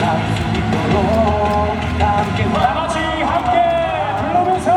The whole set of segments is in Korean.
다 같이 함께 불러면서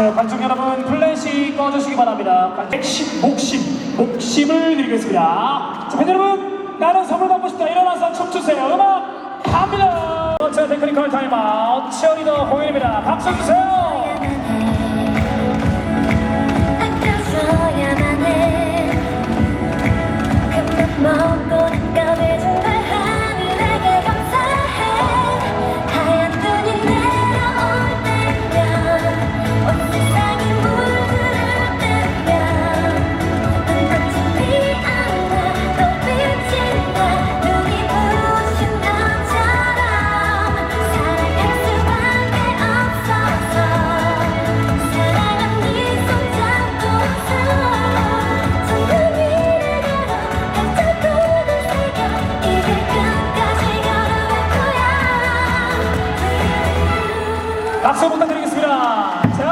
자, 관중 여러분 플래시 꺼주시기 바랍니다. 핵심, 목심, 목심을 드리겠습니다. 자, 팬 여러분 나는 선물 받고 싶다. 일어나서 춤추세요. 음악 갑니다. 자, 테크니컬 타임아웃 치어리더 공연입니다. 박수 주세요. 박수 부탁드리겠습니다. 자.